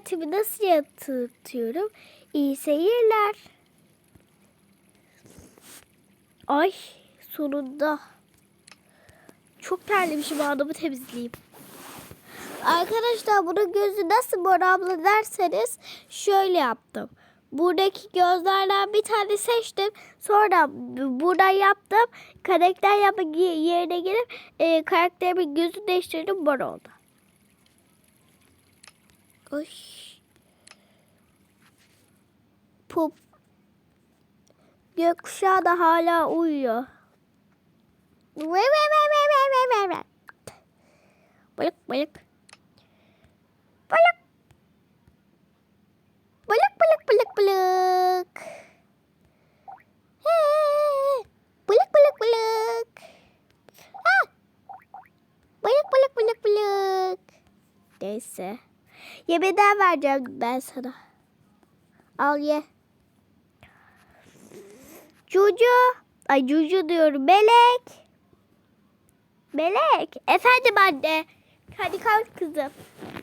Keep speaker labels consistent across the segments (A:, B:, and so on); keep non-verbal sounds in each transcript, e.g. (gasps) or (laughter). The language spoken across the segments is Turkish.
A: saatimi nasıl yatıyorum? İyi seyirler. Ay sonunda. Çok terlemişim adamı temizleyeyim. Arkadaşlar bunun gözü nasıl mor abla derseniz şöyle yaptım. Buradaki gözlerden bir tane seçtim. Sonra buradan yaptım. Karakter yapma yerine gelip e, karakterimin gözünü değiştirdim mor oldu. Oy. Pup. Gökkuşağı da hala uyuyor. Balık balık. Balık. Balık balık balık balık. Balık balık balık. Ah. Balık balık balık balık. Neyse. Yemeden vereceğim ben sana. Al ye. Cucu. Ay Cucu diyorum. Melek. Melek. Efendim anne. Hadi kalk kızım.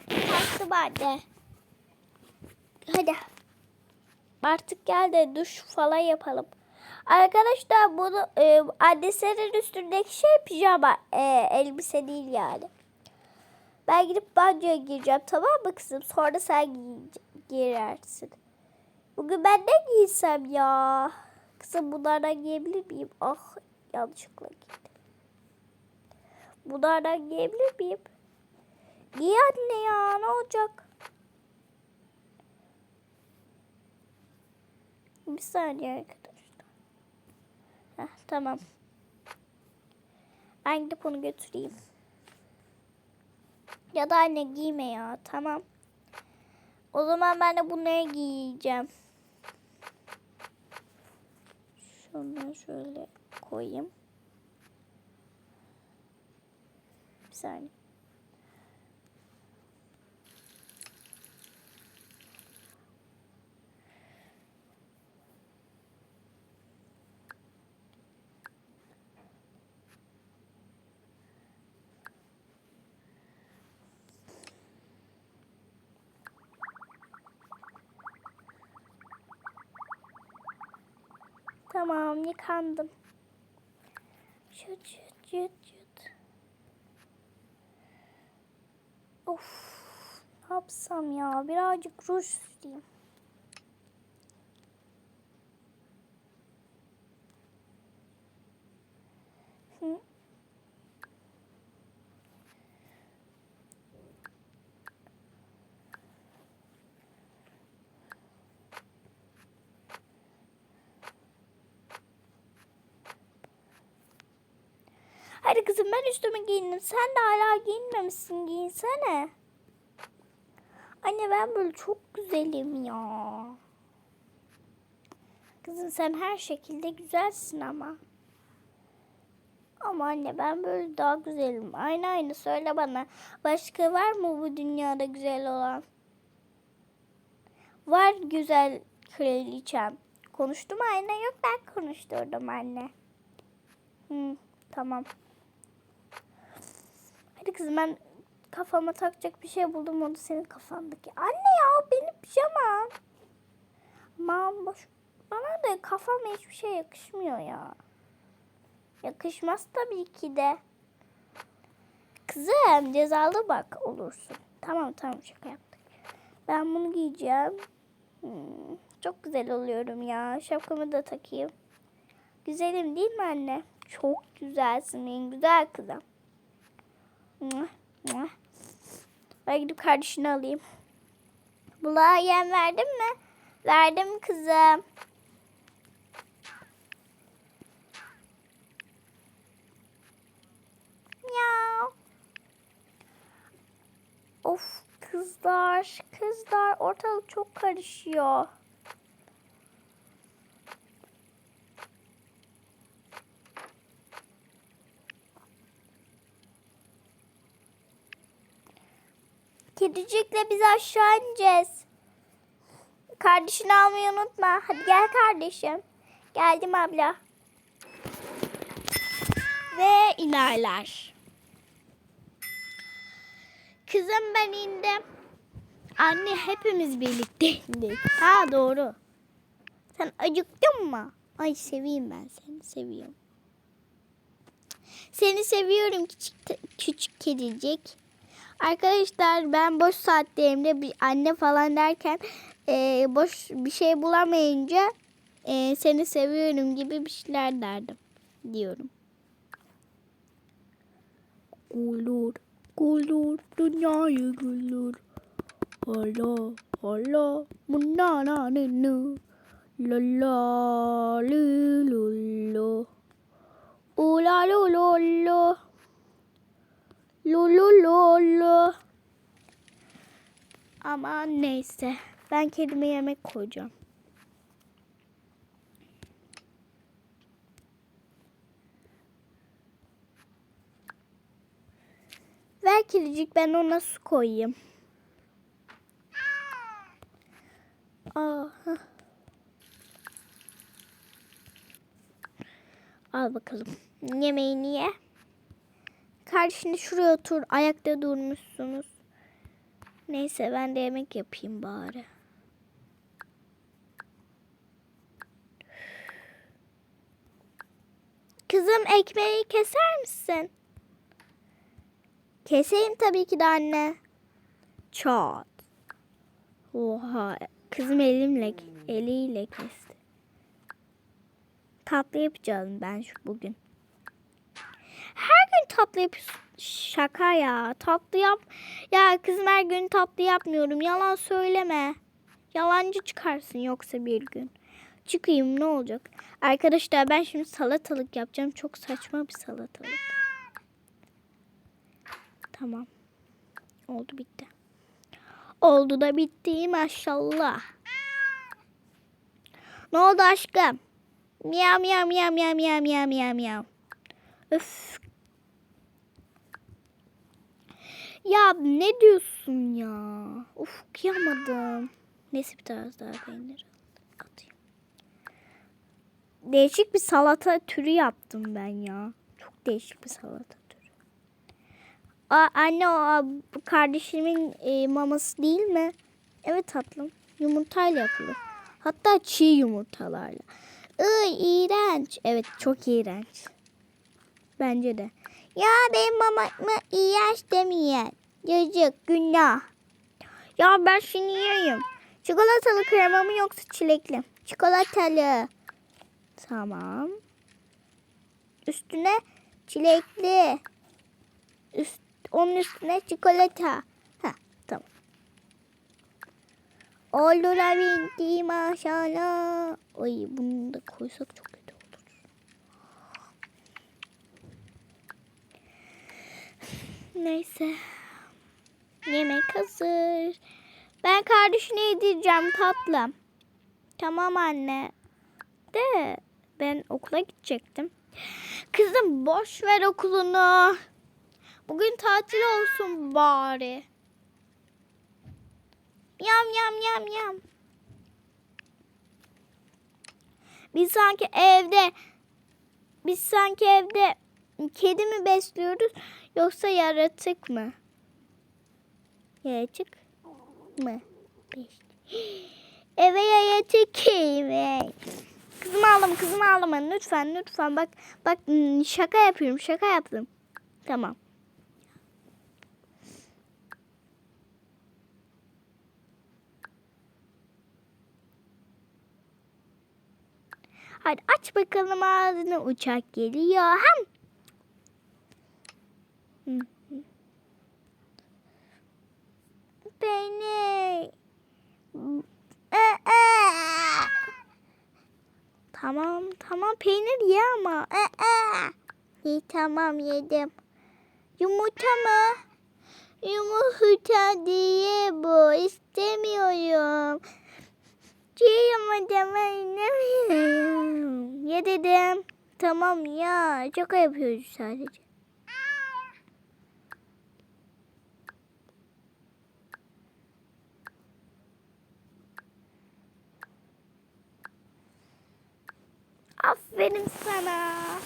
A: Kalktım anne. Hadi. Artık gel de duş falan yapalım. Arkadaşlar bunu e, annesinin üstündeki şey pijama e, elbise değil yani. Ben gidip banyoya gireceğim tamam mı kızım? Sonra sen girersin. Bugün ben ne giysem ya? Kızım bunlardan giyebilir miyim? Ah yanlışlıkla giydim. Bunlardan giyebilir miyim? Giy anne ya ne olacak? Bir saniye arkadaşlar. Heh, tamam. Ben gidip onu götüreyim. Ya da anne giyme ya. Tamam. O zaman ben de bunları giyeceğim. Şunları şöyle koyayım. Bir saniye. Tamam yıkandım. Şut şut şut şut. Of ne yapsam ya birazcık ruj süreyim. Hı. Hadi kızım ben üstümü giyindim. Sen de hala giyinmemişsin. Giyinsene. Anne ben böyle çok güzelim ya. Kızım sen her şekilde güzelsin ama. Ama anne ben böyle daha güzelim. Aynı aynı söyle bana. Başka var mı bu dünyada güzel olan? Var güzel kraliçem. Konuştum anne yok ben konuşturdum anne. Hı, tamam. Hadi kızım ben kafama takacak bir şey buldum onu senin kafandaki. Anne ya benim pijamam. Aman boş. Bana da kafama hiçbir şey yakışmıyor ya. Yakışmaz tabii ki de. Kızım cezalı bak olursun. Tamam tamam şaka yaptık. Ben bunu giyeceğim. Hmm, çok güzel oluyorum ya. Şapkamı da takayım. Güzelim değil mi anne? Çok güzelsin en güzel kızım. Ben gidip kardeşini alayım. Bulağa yem verdin mi? Verdim kızım. Miau. Of kızlar, kızlar ortalık çok karışıyor. Kedicikle biz aşağı ineceğiz. Kardeşini almayı unutma. Hadi gel kardeşim. Geldim abla. Ve inerler. Kızım ben indim. Anne hepimiz birlikteydik. Ha doğru. Sen acıktın mı? Ay seveyim ben seni seviyorum. Seni seviyorum küçük, küçük kedicik. Arkadaşlar ben boş saatlerimde bir anne falan derken e, boş bir şey bulamayınca e, seni seviyorum gibi bir şeyler derdim diyorum. Gülür, gülür, dünyayı gülür. Hala, hala, munana nını. La la li lu lu. Ula lu lu lu. Lu lu lu lu. Aman neyse. Ben kedime yemek koyacağım. Ver kedicik ben ona su koyayım. Aa, hah. Al bakalım. Yemeğini ye. Kardeşini şuraya otur. Ayakta durmuşsunuz. Neyse ben de yemek yapayım bari. Kızım ekmeği keser misin? Keseyim tabii ki de anne. Çat. Oha. Kızım elimle, eliyle kesti. Tatlı yapacağım ben şu bugün. Tatlı yapıyorsun. Şaka ya. Tatlı yap. Ya kızım her gün tatlı yapmıyorum. Yalan söyleme. Yalancı çıkarsın yoksa bir gün. Çıkayım ne olacak? Arkadaşlar ben şimdi salatalık yapacağım. Çok saçma bir salatalık. Tamam. Oldu bitti. Oldu da bitti maşallah. Ne oldu aşkım? Miyav miyav miyav miyav miyav miyav miyav. Öf. Ya ne diyorsun ya? Uf kıyamadım. Neyse bir tarz daha peynir atayım. Değişik bir salata türü yaptım ben ya. Çok değişik bir salata türü. Aa, anne o kardeşimin e, maması değil mi? Evet tatlım. Yumurtayla yapılır. Hatta çiğ yumurtalarla. Iy iğrenç. Evet çok iğrenç. Bence de. Ya benim mamamı iğrenç demeyin. Yazık günah. Ya ben şunu yiyeyim. Çikolatalı krema mı yoksa çilekli? Çikolatalı. Tamam. Üstüne çilekli. Üst, onun üstüne çikolata. Ha tamam. Olabildi maşallah. Ay bunu da koysak çok kötü olur. Neyse. Yemek hazır. Ben kardeşine yedireceğim tatlım. Tamam anne. De ben okula gidecektim. Kızım boş ver okulunu. Bugün tatil olsun bari. Yam yam yam yam. Biz sanki evde biz sanki evde kedi mi besliyoruz yoksa yaratık mı? Yaratık mı? (gasps) Eve yaratık mi? Kızımı aldım, kızımı aldım. Lütfen, lütfen. Bak, bak şaka yapıyorum, şaka yaptım. Tamam. Hadi aç bakalım ağzını. Uçak geliyor. Ham. Hı hı. Beni. Tamam tamam peynir ye ama. İyi tamam yedim. Yumurta mı? Yumurta diye bu. istemiyorum. Yiyemem Ye dedim. Tamam ya. Şaka yapıyoruz sadece. Aferin sana.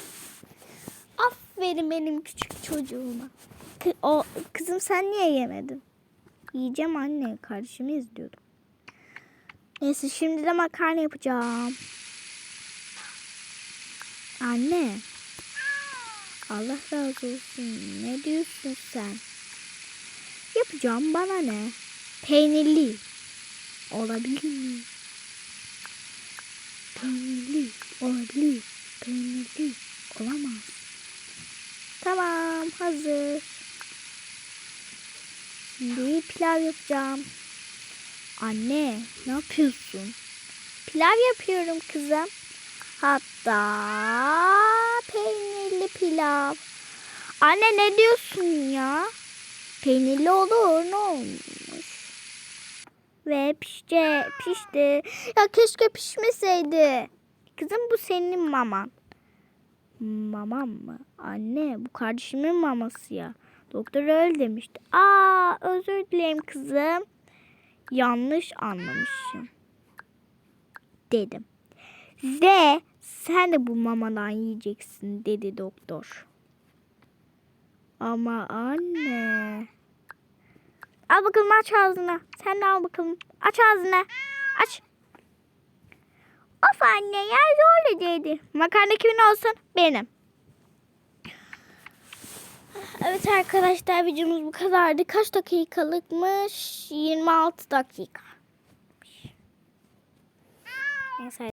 A: Aferin benim küçük çocuğuma. O kızım sen niye yemedin? Yiyeceğim anne. Kardeşimi izliyordum. Neyse şimdi de makarna yapacağım. Anne. Allah razı olsun. Ne diyorsun sen? Yapacağım bana ne? Peynirli. Olabilir mi? Peynirli. Olabilir. Peynirli. Olamaz. Tamam hazır. Şimdi pilav yapacağım. Anne ne yapıyorsun? Pilav yapıyorum kızım. Hatta peynirli pilav. Anne ne diyorsun ya? Peynirli olur ne olmuş? Ve pişti, pişti. Ya keşke pişmeseydi. Kızım bu senin maman. Mamam mı? Anne bu kardeşimin maması ya. Doktor öyle demişti. Aa özür dilerim kızım. Yanlış anlamışım. Dedim. Ve sen de bu mamadan yiyeceksin dedi doktor. Ama anne. Al bakalım aç ağzını. Sen de al bakalım. Aç ağzını. Aç. Of anne ya öyle dedi. Makarna kimin olsun? Benim. Evet arkadaşlar videomuz bu kadardı. Kaç dakikalıkmış? 26 dakika. Neyse